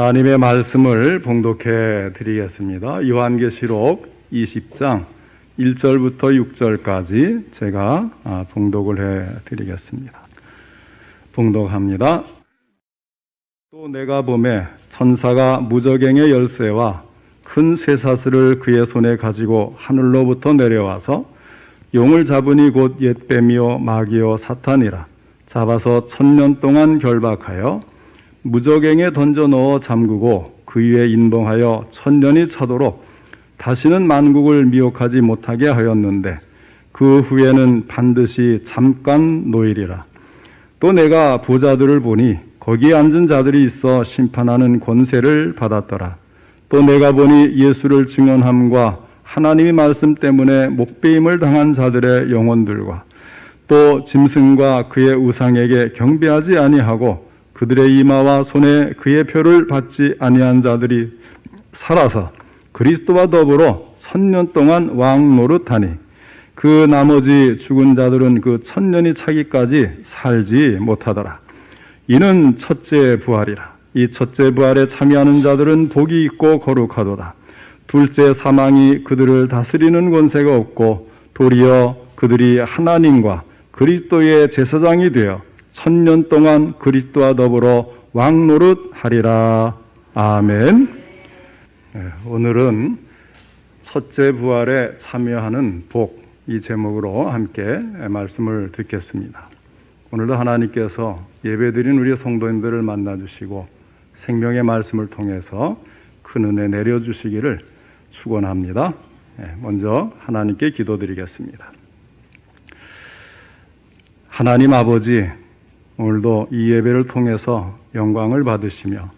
하나님의 말씀을 봉독해 드리겠습니다. 요한계시록 20장 1절부터 6절까지 제가 아, 봉독을 해 드리겠습니다. 봉독합니다. 또 내가 봄에 천사가 무저갱의 열쇠와 큰 쇠사슬을 그의 손에 가지고 하늘로부터 내려와서 용을 잡으니 곧 옛뱀이요 마귀요 사탄이라 잡아서 천년 동안 결박하여 무저갱에 던져 넣어 잠그고 그 위에 인봉하여 천년이 차도록 다시는 만국을 미혹하지 못하게 하였는데 그 후에는 반드시 잠깐 노일이라 또 내가 보자들을 보니 거기에 앉은 자들이 있어 심판하는 권세를 받았더라. 또 내가 보니 예수를 증언함과 하나님의 말씀 때문에 목배임을 당한 자들의 영혼들과 또 짐승과 그의 우상에게 경배하지 아니하고 그들의 이마와 손에 그의 표를 받지 아니한 자들이 살아서 그리스도와 더불어 천년 동안 왕 노릇하니 그 나머지 죽은 자들은 그 천년이 차기까지 살지 못하더라. 이는 첫째 부활이라. 이 첫째 부활에 참여하는 자들은 복이 있고 거룩하도다. 둘째 사망이 그들을 다스리는 권세가 없고 도리어 그들이 하나님과 그리스도의 제사장이 되어 천년 동안 그리스도와 더불어 왕노릇 하리라. 아멘. 네, 오늘은 첫째 부활에 참여하는 복 이 제목으로 함께 말씀을 듣겠습니다. 오늘도 하나님께서 예배드린 우리 성도님들을 만나 주시고 생명의 말씀을 통해서 큰 은혜 내려 주시기를 축원합니다. 네, 먼저 하나님께 기도드리겠습니다. 하나님 아버지 오늘도 이 예배를 통해서 영광을 받으시며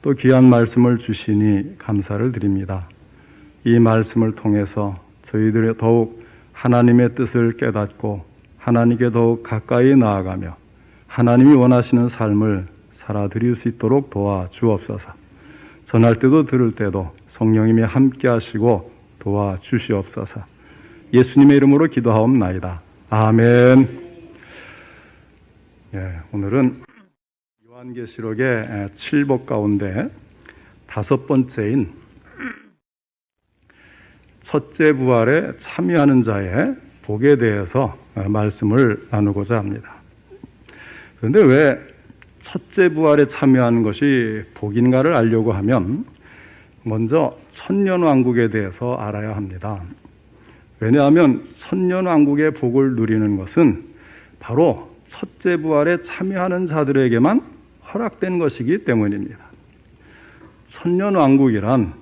또 귀한 말씀을 주시니 감사를 드립니다. 이 말씀을 통해서 저희들의 더욱 하나님의 뜻을 깨닫고 하나님께 더욱 가까이 나아가며 하나님이 원하시는 삶을 살아드릴 수 있도록 도와 주옵소서. 전할 때도 들을 때도 성령님이 함께 하시고 도와 주시옵소서. 예수님의 이름으로 기도하옵나이다. 아멘. 예, 오늘은 요한계시록의 7복 가운데 다섯 번째인 첫째 부활에 참여하는 자의 복에 대해서 말씀을 나누고자 합니다. 그런데 왜 첫째 부활에 참여하는 것이 복인가를 알려고 하면 먼저 천년왕국에 대해서 알아야 합니다. 왜냐하면 천년왕국의 복을 누리는 것은 바로 첫째 부활에 참여하는 자들에게만 허락된 것이기 때문입니다. 천년 왕국이란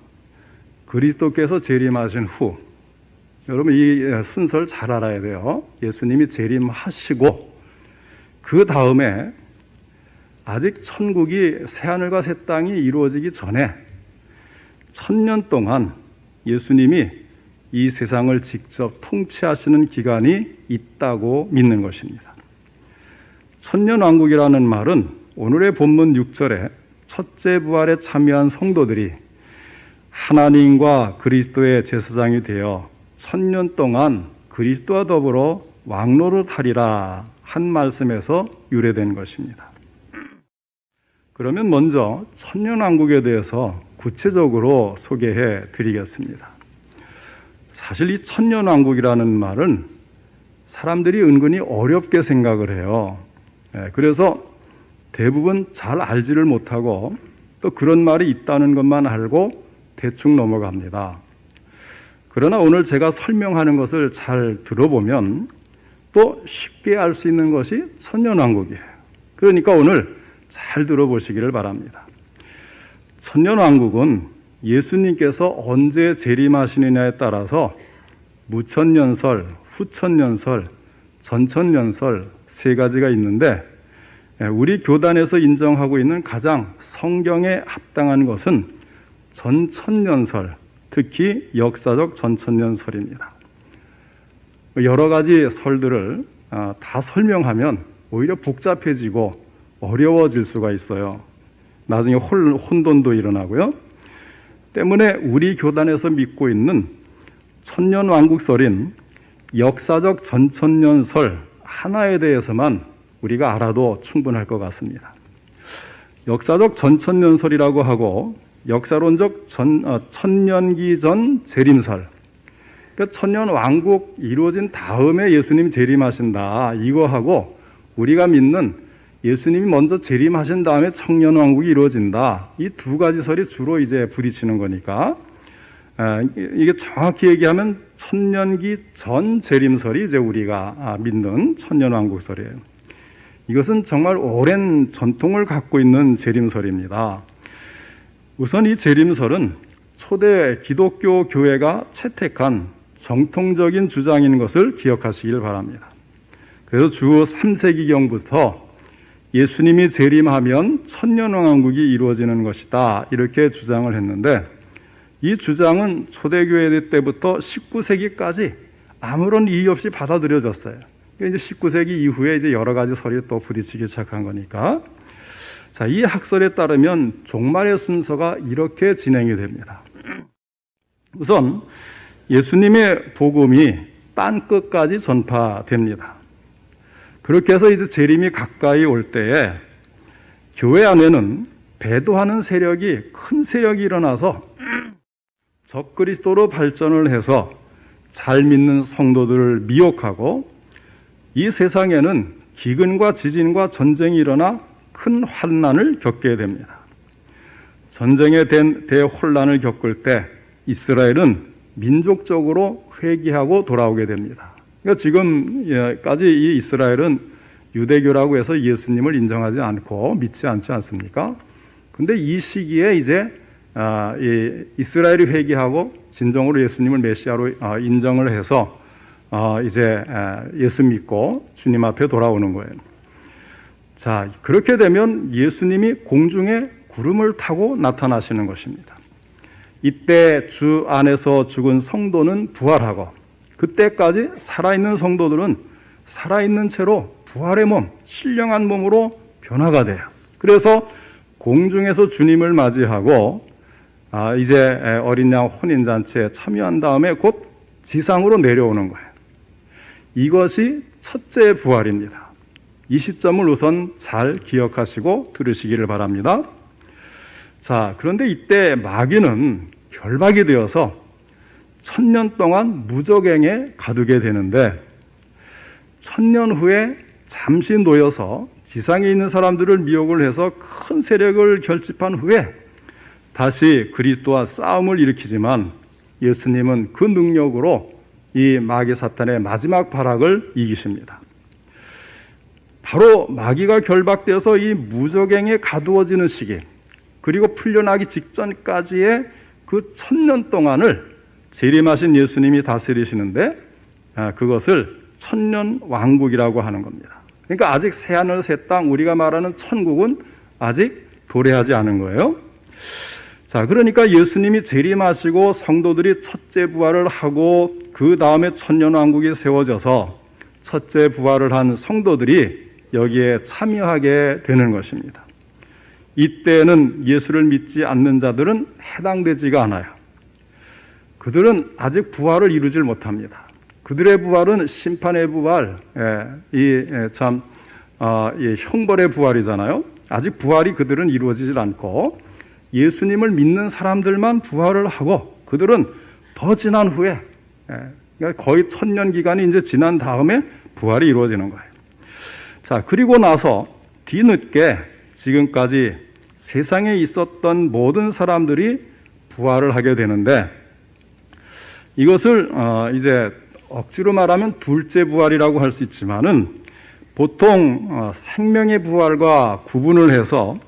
그리스도께서 재림하신 후 여러분 이 순서를 잘 알아야 돼요. 예수님이 재림하시고 그 다음에 아직 천국이 새 하늘과 새 땅이 이루어지기 전에 천년 동안 예수님이 이 세상을 직접 통치하시는 기간이 있다고 믿는 것입니다. 천년왕국이라는 말은 오늘의 본문 6절에 첫째 부활에 참여한 성도들이 하나님과 그리스도의 제사장이 되어 천년 동안 그리스도와 더불어 왕노릇 하리라 한 말씀에서 유래된 것입니다. 그러면 먼저 천년왕국에 대해서 구체적으로 소개해 드리겠습니다. 사실 이 천년왕국이라는 말은 사람들이 은근히 어렵게 생각을 해요. 예, 그래서 대부분 잘 알지를 못하고 또 그런 말이 있다는 것만 알고 대충 넘어갑니다. 그러나 오늘 제가 설명하는 것을 잘 들어보면 또 쉽게 알 수 있는 것이 천년왕국이에요. 그러니까 오늘 잘 들어보시기를 바랍니다. 천년왕국은 예수님께서 언제 재림하시느냐에 따라서 무천년설, 후천년설, 전천년설 세 가지가 있는데 우리 교단에서 인정하고 있는 가장 성경에 합당한 것은 전천년설, 특히 역사적 전천년설입니다. 여러 가지 설들을 아, 다 설명하면 오히려 복잡해지고 어려워질 수가 있어요. 나중에 혼돈도 일어나고요. 때문에 우리 교단에서 믿고 있는 천년왕국설인 역사적 전천년설 하나에 대해서만 우리가 알아도 충분할 것 같습니다. 역사적 전천년설이라고 하고 역사론적 전, 어, 천년기 전 재림설. 그러니까 천년 왕국 이루어진 다음에 예수님 재림하신다. 이거하고 우리가 믿는 예수님이 먼저 재림하신 다음에 청년 왕국이 이루어진다. 이 두 가지 설이 주로 이제 부딪히는 거니까 아, 이게 정확히 얘기하면 천년기 전 재림설이 이제 우리가 아, 믿는 천년 왕국설이에요. 이것은 정말 오랜 전통을 갖고 있는 재림설입니다. 우선 이 재림설은 초대 기독교 교회가 채택한 정통적인 주장인 것을 기억하시길 바랍니다. 그래서 주 3세기경부터 예수님이 재림하면 천년왕국이 이루어지는 것이다. 이렇게 주장을 했는데 이 주장은 초대교회 때부터 19세기까지 아무런 이의 없이 받아들여졌어요. 그러니까 이제 19세기 이후에 이제 여러 가지 설이 또 부딪히기 시작한 거니까. 자, 이 학설에 따르면 종말의 순서가 이렇게 진행이 됩니다. 우선 예수님의 복음이 땅 끝까지 전파됩니다. 그렇게 해서 이제 재림이 가까이 올 때에 교회 안에는 배도하는 세력이 큰 세력이 일어나서 적그리스도로 발전을 해서 잘 믿는 성도들을 미혹하고 이 세상에는 기근과 지진과 전쟁이 일어나 큰 환난을 겪게 됩니다. 전쟁에 된 대혼란을 겪을 때 이스라엘은 민족적으로 회개하고 돌아오게 됩니다. 그러니까 지금까지 이 이스라엘은 유대교라고 해서 예수님을 인정하지 않고 믿지 않지 않습니까? 근데 이 시기에 이제 아, 이 이스라엘이 회개하고 진정으로 예수님을 메시아로 아, 인정을 해서 아, 이제 예수 믿고 주님 앞에 돌아오는 거예요. 자, 그렇게 되면 예수님이 공중에 구름을 타고 나타나시는 것입니다. 이때 주 안에서 죽은 성도는 부활하고 그때까지 살아있는 성도들은 살아있는 채로 부활의 몸, 신령한 몸으로 변화가 돼요. 그래서 공중에서 주님을 맞이하고 아, 이제 어린 양 혼인잔치에 참여한 다음에 곧 지상으로 내려오는 거예요. 이것이 첫째 부활입니다. 이 시점을 우선 잘 기억하시고 들으시기를 바랍니다. 자, 그런데 이때 마귀는 결박이 되어서 천년 동안 무적행에 가두게 되는데 천년 후에 잠시 놓여서 지상에 있는 사람들을 미혹을 해서 큰 세력을 결집한 후에 다시 그리스도와 싸움을 일으키지만 예수님은 그 능력으로 이 마귀 사탄의 마지막 발악을 이기십니다. 바로 마귀가 결박되어서 이 무적행에 가두어지는 시기, 그리고 풀려나기 직전까지의 그 천년 동안을 재림하신 예수님이 다스리시는데 아, 그것을 천년 왕국이라고 하는 겁니다. 그러니까 아직 새하늘 새 땅 우리가 말하는 천국은 아직 도래하지 않은 거예요. 자, 그러니까 예수님이 재림하시고 성도들이 첫째 부활을 하고 그 다음에 천년왕국이 세워져서 첫째 부활을 한 성도들이 여기에 참여하게 되는 것입니다. 이때는 예수를 믿지 않는 자들은 해당되지가 않아요. 그들은 아직 부활을 이루질 못합니다. 그들의 부활은 심판의 부활, 예, 이참 예, 어, 형벌의 부활이잖아요. 아직 부활이 그들은 이루어지질 않고 예수님을 믿는 사람들만 부활을 하고 그들은 더 지난 후에 예, 그러니까 거의 천년 기간이 이제 지난 다음에 부활이 이루어지는 거예요. 자, 그리고 나서 뒤늦게 지금까지 세상에 있었던 모든 사람들이 부활을 하게 되는데 이것을 어 이제 억지로 말하면 둘째 부활이라고 할 수 있지만은 보통 어 생명의 부활과 구분을 해서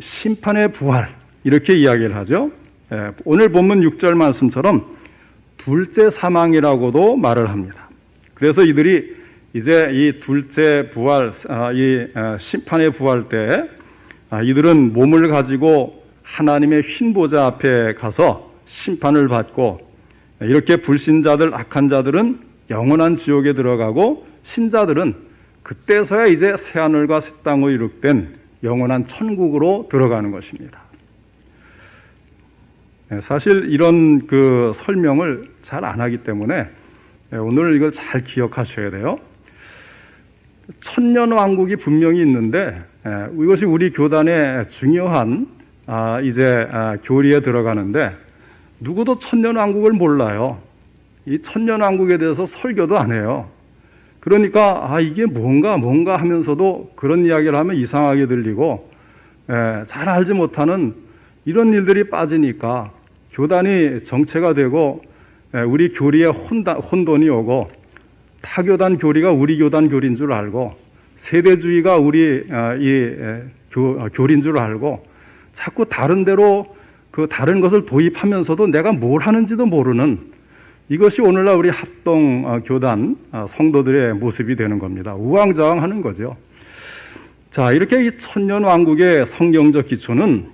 심판의 부활 이렇게 이야기를 하죠. 예, 오늘 본문 6절 말씀처럼 둘째 사망이라고도 말을 합니다. 그래서 이들이 이제 이 둘째 부활, 아, 이 아, 심판의 부활 때 아, 이들은 몸을 가지고 하나님의 흰 보좌 앞에 가서 심판을 받고 이렇게 불신자들, 악한 자들은 영원한 지옥에 들어가고 신자들은 그때서야 이제 새하늘과 새 땅으로 이룩된 영원한 천국으로 들어가는 것입니다. 네, 사실 이런 그 설명을 잘 안 하기 때문에 네, 오늘 이걸 잘 기억하셔야 돼요. 천년 왕국이 분명히 있는데 에, 이것이 우리 교단의 중요한 아, 이제 아, 교리에 들어가는데 누구도 천년 왕국을 몰라요. 이 천년 왕국에 대해서 설교도 안 해요. 그러니까 아 이게 뭔가 뭔가 하면서도 그런 이야기를 하면 이상하게 들리고 에, 잘 알지 못하는 이런 일들이 빠지니까 교단이 정체가 되고 에, 우리 교리에 혼다, 혼돈이 오고 타교단 교리가 우리 교단 교리인 줄 알고 세대주의가 우리 어, 이 에, 교, 어, 교리인 줄 알고 자꾸 다른 데로 그 다른 것을 도입하면서도 내가 뭘 하는지도 모르는 이것이 오늘날 우리 합동 어, 교단 어, 성도들의 모습이 되는 겁니다. 우왕좌왕하는 거죠. 자, 이렇게 이 천년 왕국의 성경적 기초는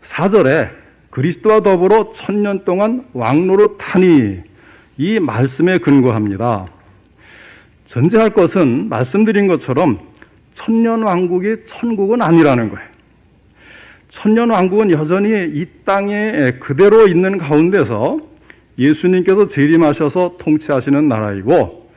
사절에 그리스도와 더불어 천년 동안 왕로로 타니 이 말씀에 근거합니다. 전제할 것은 말씀드린 것처럼 천년 왕국이 천국은 아니라는 거예요. 천년 왕국은 여전히 이 땅에 그대로 있는 가운데서 예수님께서 재림하셔서 통치하시는 나라이고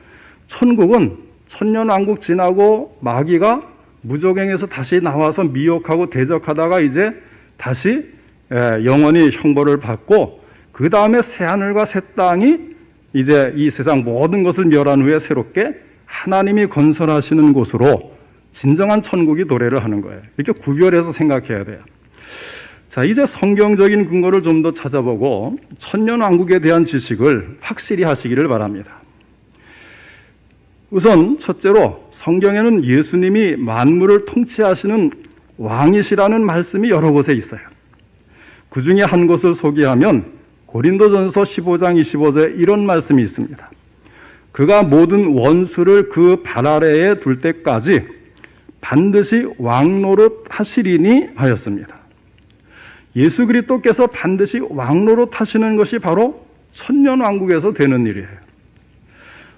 천국은 천년 왕국 지나고 마귀가 무적행에서 다시 나와서 미혹하고 대적하다가 이제 다시 예, 영원히 형벌을 받고 그 다음에 새 하늘과 새 땅이 이제 이 세상 모든 것을 멸한 후에 새롭게 하나님이 건설하시는 곳으로 진정한 천국이 도래를 하는 거예요. 이렇게 구별해서 생각해야 돼요. 자, 이제 성경적인 근거를 좀 더 찾아보고 천년왕국에 대한 지식을 확실히 하시기를 바랍니다. 우선 첫째로 성경에는 예수님이 만물을 통치하시는 왕이시라는 말씀이 여러 곳에 있어요. 그 중에 한 곳을 소개하면 고린도전서 15장 25절에 이런 말씀이 있습니다. 그가 모든 원수를 그 발 아래에 둘 때까지 반드시 왕노릇 하시리니 하였습니다. 예수 그리스도께서 반드시 왕로로 타시는 것이 바로 천년 왕국에서 되는 일이에요.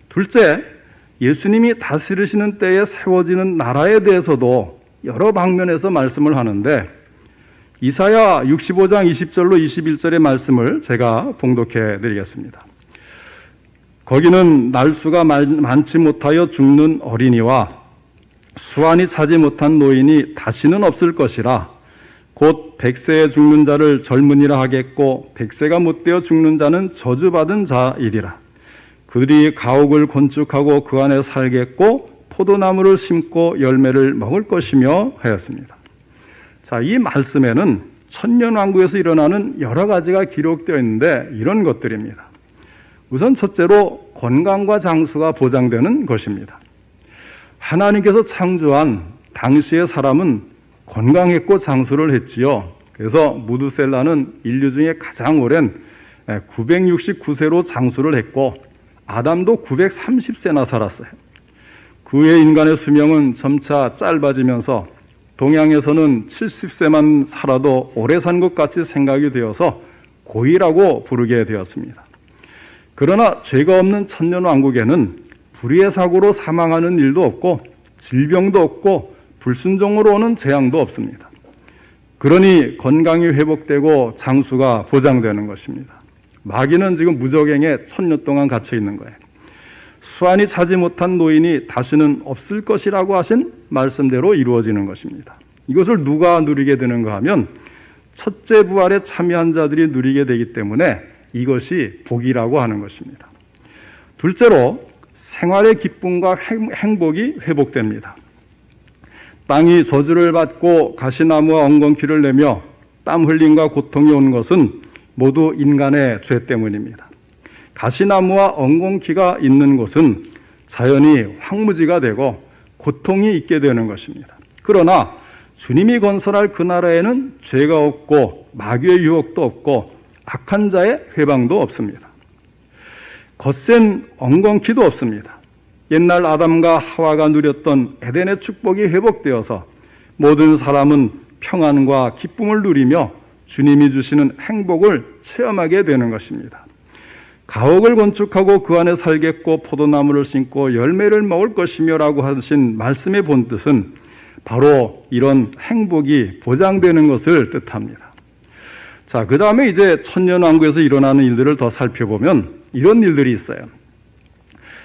둘째, 예수님이 다스리시는 때에 세워지는 나라에 대해서도 여러 방면에서 말씀을 하는데 이사야 65장 20절로 21절의 말씀을 제가 봉독해 드리겠습니다. 거기는 날수가 많지 못하여 죽는 어린이와 수완이 차지 못한 노인이 다시는 없을 것이라 곧 백세에 죽는 자를 젊은이라 하겠고 백세가 못되어 죽는 자는 저주받은 자이리라. 그들이 가옥을 건축하고 그 안에 살겠고 포도나무를 심고 열매를 먹을 것이며 하였습니다. 자, 이 말씀에는 천년왕국에서 일어나는 여러 가지가 기록되어 있는데 이런 것들입니다. 우선 첫째로 건강과 장수가 보장되는 것입니다. 하나님께서 창조한 당시의 사람은 건강했고 장수를 했지요. 그래서 무드셀라는 인류 중에 가장 오랜 969세로 장수를 했고 아담도 930세나 살았어요. 그 후에 인간의 수명은 점차 짧아지면서 동양에서는 70세만 살아도 오래 산 것 같이 생각이 되어서 고이라고 부르게 되었습니다. 그러나 죄가 없는 천년 왕국에는 불의의 사고로 사망하는 일도 없고 질병도 없고 불순종으로 오는 재앙도 없습니다. 그러니 건강이 회복되고 장수가 보장되는 것입니다. 마귀는 지금 무적행에 천년 동안 갇혀 있는 거예요. 수완이 차지 못한 노인이 다시는 없을 것이라고 하신 말씀대로 이루어지는 것입니다. 이것을 누가 누리게 되는가 하면 첫째 부활에 참여한 자들이 누리게 되기 때문에 이것이 복이라고 하는 것입니다. 둘째로 생활의 기쁨과 행복이 회복됩니다. 땅이 저주를 받고 가시나무와 엉겅퀴를 내며 땀 흘림과 고통이 온 것은 모두 인간의 죄 때문입니다. 가시나무와 엉겅퀴가 있는 곳은 자연이 황무지가 되고 고통이 있게 되는 것입니다. 그러나 주님이 건설할 그 나라에는 죄가 없고 마귀의 유혹도 없고 악한 자의 회방도 없습니다. 거센 엉겅퀴도 없습니다. 옛날 아담과 하와가 누렸던 에덴의 축복이 회복되어서 모든 사람은 평안과 기쁨을 누리며 주님이 주시는 행복을 체험하게 되는 것입니다. 가옥을 건축하고 그 안에 살겠고 포도나무를 심고 열매를 먹을 것이며라고 하신 말씀의 본 뜻은 바로 이런 행복이 보장되는 것을 뜻합니다. 자, 그 다음에 이제 천년왕국에서 일어나는 일들을 더 살펴보면 이런 일들이 있어요.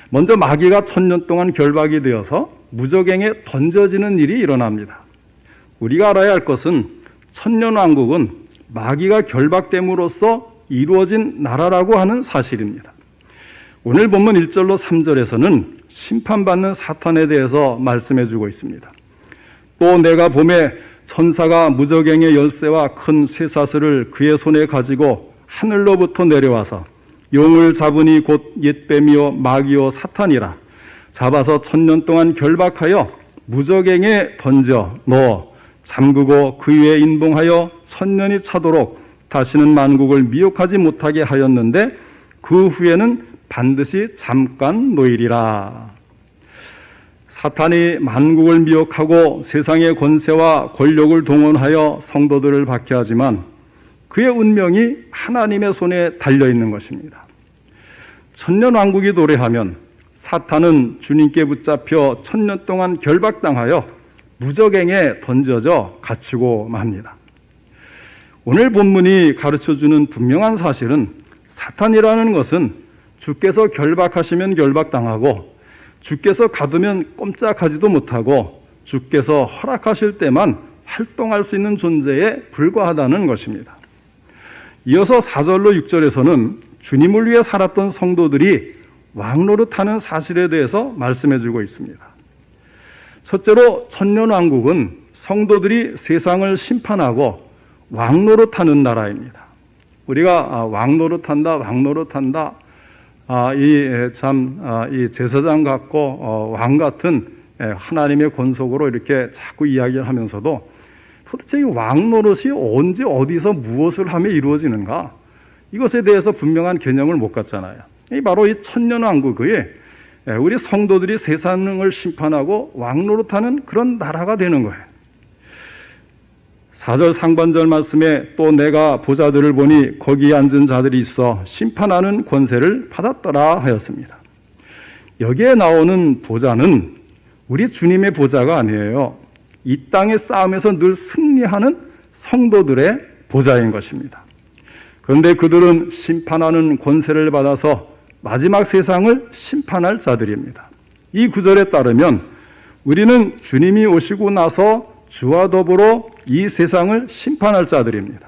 먼저 마귀가 천년 동안 결박이 되어서 무적행에 던져지는 일이 일어납니다. 우리가 알아야 할 것은 천년 왕국은 마귀가 결박됨으로써 이루어진 나라라고 하는 사실입니다. 오늘 본문 1절로 3절에서는 심판받는 사탄에 대해서 말씀해 주고 있습니다. 또 내가 봄에 천사가 무적행의 열쇠와 큰 쇠사슬을 그의 손에 가지고 하늘로부터 내려와서 용을 잡으니 곧 옛뱀이요 마귀요 사탄이라 잡아서 천년 동안 결박하여 무적행에 던져 넣어 잠그고 그 위에 인봉하여 천년이 차도록 다시는 만국을 미혹하지 못하게 하였는데 그 후에는 반드시 잠깐 노일이라. 사탄이 만국을 미혹하고 세상의 권세와 권력을 동원하여 성도들을 박해하지만 그의 운명이 하나님의 손에 달려 있는 것입니다. 천년 왕국이 도래하면 사탄은 주님께 붙잡혀 천년 동안 결박당하여 무적행에 던져져 갇히고 맙니다. 오늘 본문이 가르쳐 주는 분명한 사실은 사탄이라는 것은 주께서 결박하시면 결박당하고 주께서 가두면 꼼짝하지도 못하고 주께서 허락하실 때만 활동할 수 있는 존재에 불과하다는 것입니다. 이어서 4절로 6절에서는 주님을 위해 살았던 성도들이 왕노릇하는 사실에 대해서 말씀해 주고 있습니다. 첫째로 천년왕국은 성도들이 세상을 심판하고 왕노릇하는 나라입니다. 우리가 아, 왕노릇한다, 왕노릇한다. 아, 이참이 아, 제사장 같고 어, 왕 같은 하나님의 권속으로 이렇게 자꾸 이야기를 하면서도 도대체 이 왕노릇이 언제 어디서 무엇을 하며 이루어지는가? 이것에 대해서 분명한 개념을 못 갖잖아요. 이 바로 이 천년왕국의 우리 성도들이 세상을 심판하고 왕노릇하는 그런 나라가 되는 거예요. 4절 상반절 말씀에 또 내가 보자들을 보니 거기에 앉은 자들이 있어 심판하는 권세를 받았더라 하였습니다. 여기에 나오는 보자는 우리 주님의 보자가 아니에요. 이 땅의 싸움에서 늘 승리하는 성도들의 보자인 것입니다. 그런데 그들은 심판하는 권세를 받아서 마지막 세상을 심판할 자들입니다. 이 구절에 따르면 우리는 주님이 오시고 나서 주와 더불어 이 세상을 심판할 자들입니다.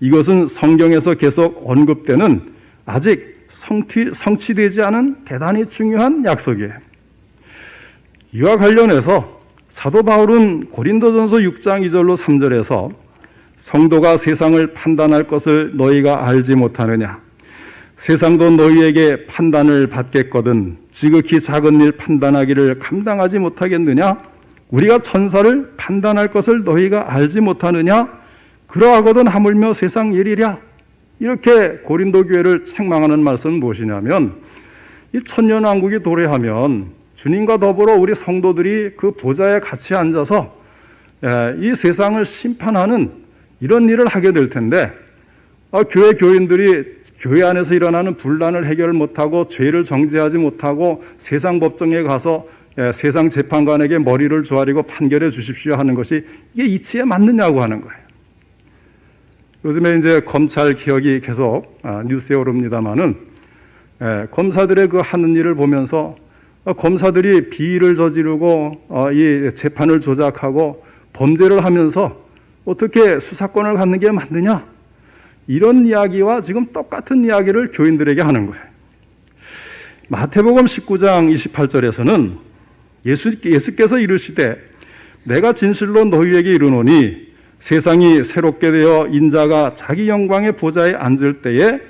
이것은 성경에서 계속 언급되는 아직 성취, 성취되지 않은 대단히 중요한 약속이에요. 이와 관련해서 사도 바울은 고린도전서 6장 2절로 3절에서 성도가 세상을 판단할 것을 너희가 알지 못하느냐? 세상도 너희에게 판단을 받겠거든 지극히 작은 일 판단하기를 감당하지 못하겠느냐? 우리가 천사를 판단할 것을 너희가 알지 못하느냐? 그러하거든 하물며 세상 일이랴. 이렇게 고린도 교회를 책망하는 말씀은 무엇이냐면 이 천년왕국이 도래하면 주님과 더불어 우리 성도들이 그 보좌에 같이 앉아서 예, 이 세상을 심판하는 이런 일을 하게 될 텐데 아, 교회 교인들이 교회 안에서 일어나는 분란을 해결 못하고 죄를 정죄하지 못하고 세상 법정에 가서 예, 세상 재판관에게 머리를 조아리고 판결해 주십시오 하는 것이 이게 이치에 맞느냐고 하는 거예요. 요즘에 이제 검찰 개혁이 계속 아, 뉴스에 오릅니다만은 예, 검사들의 그 하는 일을 보면서 어, 검사들이 비위를 저지르고 어, 이 재판을 조작하고 범죄를 하면서 어떻게 수사권을 갖는 게 맞느냐 이런 이야기와 지금 똑같은 이야기를 교인들에게 하는 거예요. 마태복음 19장 28절에서는 예수, 예수께서 이르시되 내가 진실로 너희에게 이르노니 세상이 새롭게 되어 인자가 자기 영광의 보좌에 앉을 때에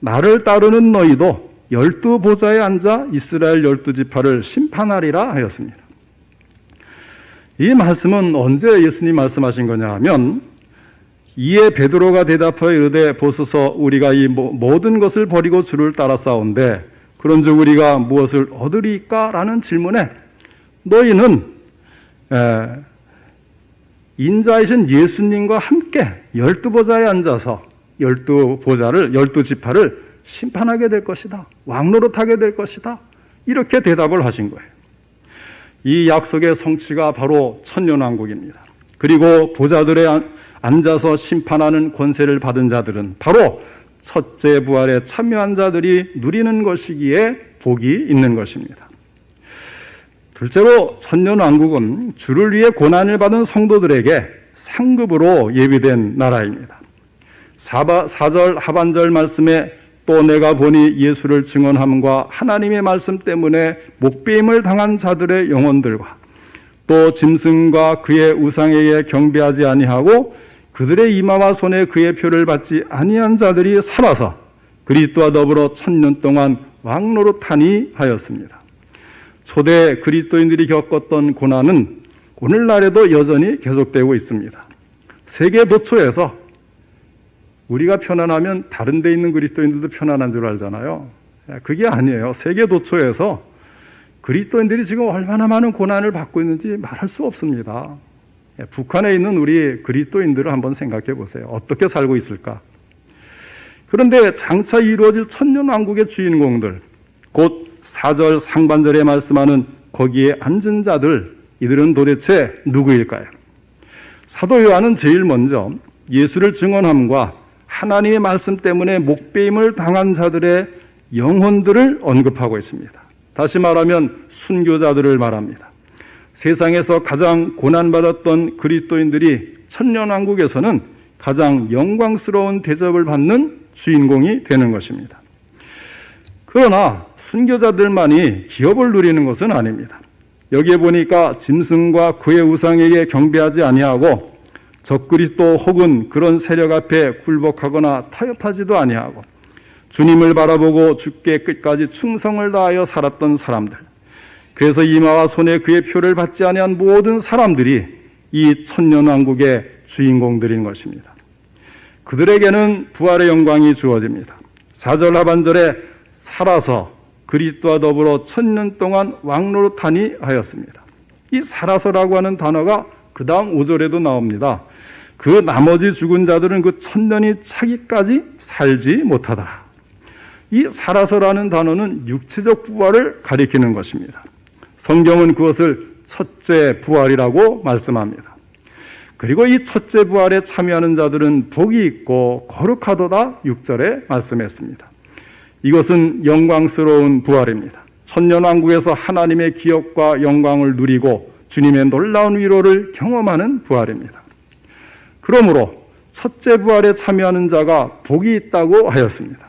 나를 따르는 너희도 열두 보좌에 앉아 이스라엘 열두 지파를 심판하리라 하였습니다. 이 말씀은 언제 예수님 말씀하신 거냐 하면 이에 베드로가 대답하여 이르되 보소서 우리가 이 모든 것을 버리고 주를 따라 싸운데 그런즉 우리가 무엇을 얻으리까라는 질문에 너희는 인자이신 예수님과 함께 열두 보좌에 앉아서 열두 보좌를 열두 지파를 심판하게 될 것이다. 왕노릇하게 될 것이다. 이렇게 대답을 하신 거예요. 이 약속의 성취가 바로 천년왕국입니다. 그리고 보좌들에 앉아서 심판하는 권세를 받은 자들은 바로 첫째 부활에 참여한 자들이 누리는 것이기에 복이 있는 것입니다. 둘째로 천년왕국은 주를 위해 고난을 받은 성도들에게 상급으로 예비된 나라입니다. 4절 하반절 말씀에 또 내가 보니 예수를 증언함과 하나님의 말씀 때문에 목배임을 당한 자들의 영혼들과 또 짐승과 그의 우상에게 경배하지 아니하고 그들의 이마와 손에 그의 표를 받지 아니한 자들이 살아서 그리스도와 더불어 천년 동안 왕노릇하니 하였습니다. 초대 그리스도인들이 겪었던 고난은 오늘날에도 여전히 계속되고 있습니다. 세계 도처에서 우리가 편안하면 다른 데 있는 그리스도인들도 편안한 줄 알잖아요. 그게 아니에요. 세계 도처에서 그리스도인들이 지금 얼마나 많은 고난을 받고 있는지 말할 수 없습니다. 북한에 있는 우리 그리스도인들을 한번 생각해 보세요. 어떻게 살고 있을까? 그런데 장차 이루어질 천년왕국의 주인공들, 곧 4절 상반절에 말씀하는 거기에 앉은 자들, 이들은 도대체 누구일까요? 사도 요한은 제일 먼저 예수를 증언함과 하나님의 말씀 때문에 목배임을 당한 자들의 영혼들을 언급하고 있습니다. 다시 말하면 순교자들을 말합니다. 세상에서 가장 고난받았던 그리스도인들이 천년왕국에서는 가장 영광스러운 대접을 받는 주인공이 되는 것입니다. 그러나 순교자들만이 기업을 누리는 것은 아닙니다. 여기에 보니까 짐승과 그의 우상에게 경배하지 아니하고 적그리스도 혹은 그런 세력 앞에 굴복하거나 타협하지도 아니하고 주님을 바라보고 주께 끝까지 충성을 다하여 살았던 사람들. 그래서 이마와 손에 그의 표를 받지 아니한 모든 사람들이 이 천년왕국의 주인공들인 것입니다. 그들에게는 부활의 영광이 주어집니다. 4절 하반절에 살아서 그리스도와 더불어 천년 동안 왕노릇하니 하였습니다. 이 살아서라고 하는 단어가 그 다음 5절에도 나옵니다. 그 나머지 죽은 자들은 그 천년이 차기까지 살지 못하더라. 이 살아서라는 단어는 육체적 부활을 가리키는 것입니다. 성경은 그것을 첫째 부활이라고 말씀합니다. 그리고 이 첫째 부활에 참여하는 자들은 복이 있고 거룩하도다 6절에 말씀했습니다. 이것은 영광스러운 부활입니다. 천년왕국에서 하나님의 기업과 영광을 누리고 주님의 놀라운 위로를 경험하는 부활입니다. 그러므로 첫째 부활에 참여하는 자가 복이 있다고 하였습니다.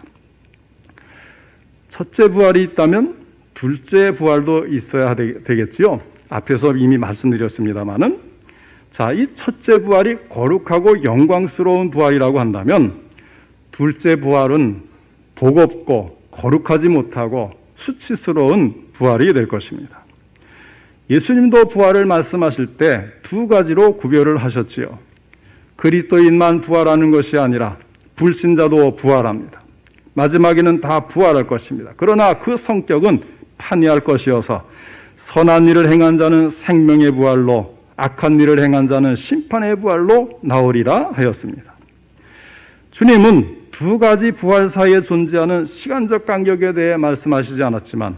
첫째 부활이 있다면 둘째 부활도 있어야 되겠지요. 앞에서 이미 말씀드렸습니다만은 자, 이 첫째 부활이 거룩하고 영광스러운 부활이라고 한다면 둘째 부활은 복 없고 거룩하지 못하고 수치스러운 부활이 될 것입니다. 예수님도 부활을 말씀하실 때 두 가지로 구별을 하셨지요. 그리스도인만 부활하는 것이 아니라 불신자도 부활합니다. 마지막에는 다 부활할 것입니다. 그러나 그 성격은 판이할 것이어서 선한 일을 행한 자는 생명의 부활로 악한 일을 행한 자는 심판의 부활로 나오리라 하였습니다. 주님은 두 가지 부활 사이에 존재하는 시간적 간격에 대해 말씀하시지 않았지만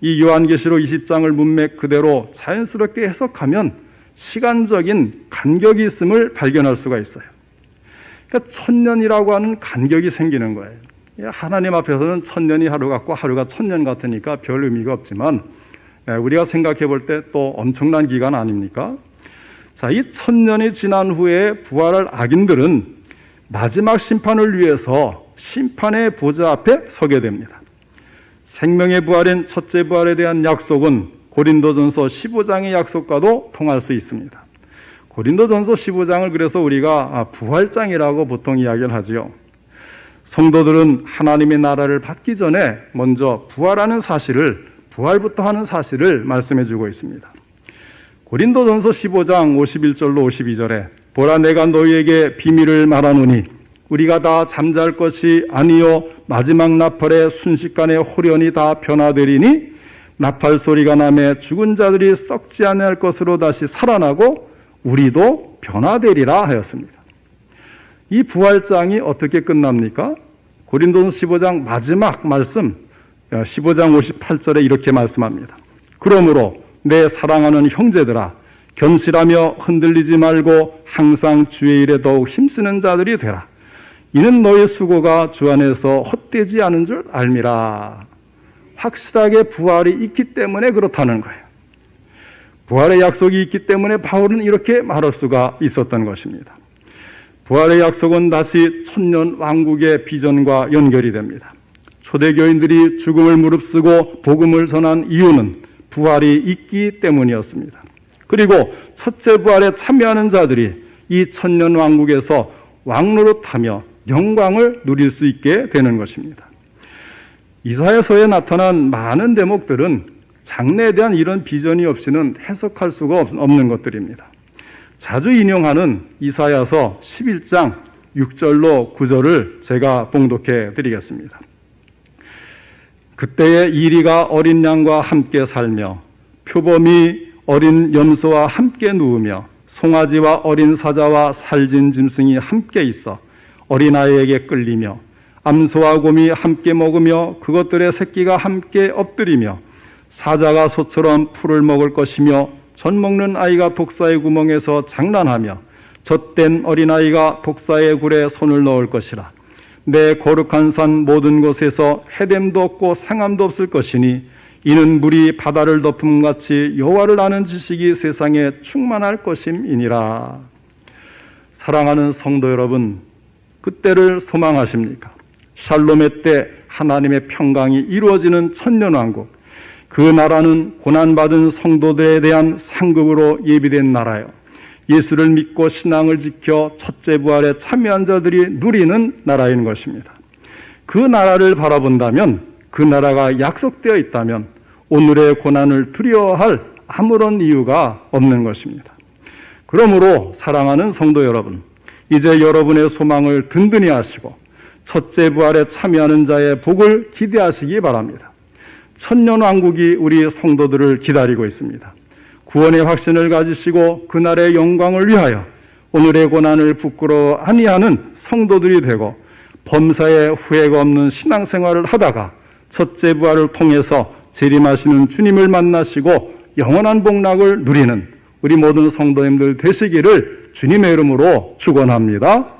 이 요한계시록 20장을 문맥 그대로 자연스럽게 해석하면 시간적인 간격이 있음을 발견할 수가 있어요. 그러니까 천년이라고 하는 간격이 생기는 거예요. 하나님 앞에서는 천년이 하루 같고 하루가 천년 같으니까 별 의미가 없지만 예, 우리가 생각해 볼 때 또 엄청난 기간 아닙니까? 자, 이 천년이 지난 후에 부활할 악인들은 마지막 심판을 위해서 심판의 보좌 앞에 서게 됩니다. 생명의 부활인 첫째 부활에 대한 약속은 고린도전서 15장의 약속과도 통할 수 있습니다. 고린도전서 15장을 그래서 우리가 부활장이라고 보통 이야기를 하지요. 성도들은 하나님의 나라를 받기 전에 먼저 부활하는 사실을 부활부터 하는 사실을 말씀해 주고 있습니다. 고린도전서 15장 51절로 52절에 보라 내가 너희에게 비밀을 말하노니 우리가 다 잠잘 것이 아니요 마지막 나팔에 순식간에 호련히 다 변화되리니 나팔 소리가 나매 죽은 자들이 썩지 아니할 것으로 다시 살아나고 우리도 변화되리라 하였습니다. 이 부활장이 어떻게 끝납니까? 고린도서 15장 마지막 말씀 15장 58절에 이렇게 말씀합니다. 그러므로 내 사랑하는 형제들아 견실하며 흔들리지 말고 항상 주의 일에 더욱 힘쓰는 자들이 되라. 이는 너의 수고가 주 안에서 헛되지 않은 줄 알미라. 확실하게 부활이 있기 때문에 그렇다는 거예요. 부활의 약속이 있기 때문에 바울은 이렇게 말할 수가 있었던 것입니다. 부활의 약속은 다시 천년 왕국의 비전과 연결이 됩니다. 초대교인들이 죽음을 무릅쓰고 복음을 전한 이유는 부활이 있기 때문이었습니다. 그리고 첫째 부활에 참여하는 자들이 이 천년 왕국에서 왕노릇하며 영광을 누릴 수 있게 되는 것입니다. 이사야서에 나타난 많은 대목들은 장래에 대한 이런 비전이 없이는 해석할 수가 없는 것들입니다. 자주 인용하는 이사야서 11장 6절로 9절을 제가 봉독해 드리겠습니다. 그때에 이리가 어린 양과 함께 살며 표범이 어린 염소와 함께 누우며 송아지와 어린 사자와 살진 짐승이 함께 있어 어린아이에게 끌리며 암소와 곰이 함께 먹으며 그것들의 새끼가 함께 엎드리며 사자가 소처럼 풀을 먹을 것이며 젖 먹는 아이가 독사의 구멍에서 장난하며 젖된 어린아이가 독사의 굴에 손을 넣을 것이라 내 거룩한 산 모든 곳에서 해됨도 없고 상함도 없을 것이니 이는 물이 바다를 덮음 같이 여호와를 아는 지식이 세상에 충만할 것임이니라. 사랑하는 성도 여러분, 그때를 소망하십니까? 샬롬의 때 하나님의 평강이 이루어지는 천년왕국. 그 나라는 고난받은 성도들에 대한 상급으로 예비된 나라요. 예수를 믿고 신앙을 지켜 첫째 부활에 참여한 자들이 누리는 나라인 것입니다. 그 나라를 바라본다면 그 나라가 약속되어 있다면 오늘의 고난을 두려워할 아무런 이유가 없는 것입니다. 그러므로 사랑하는 성도 여러분, 이제 여러분의 소망을 든든히 하시고 첫째 부활에 참여하는 자의 복을 기대하시기 바랍니다. 천년 왕국이 우리 성도들을 기다리고 있습니다. 구원의 확신을 가지시고 그날의 영광을 위하여 오늘의 고난을 부끄러워 아니하는 성도들이 되고 범사에 후회가 없는 신앙생활을 하다가 첫째 부활을 통해서 재림하시는 주님을 만나시고 영원한 복락을 누리는 우리 모든 성도님들 되시기를 주님의 이름으로 축원합니다.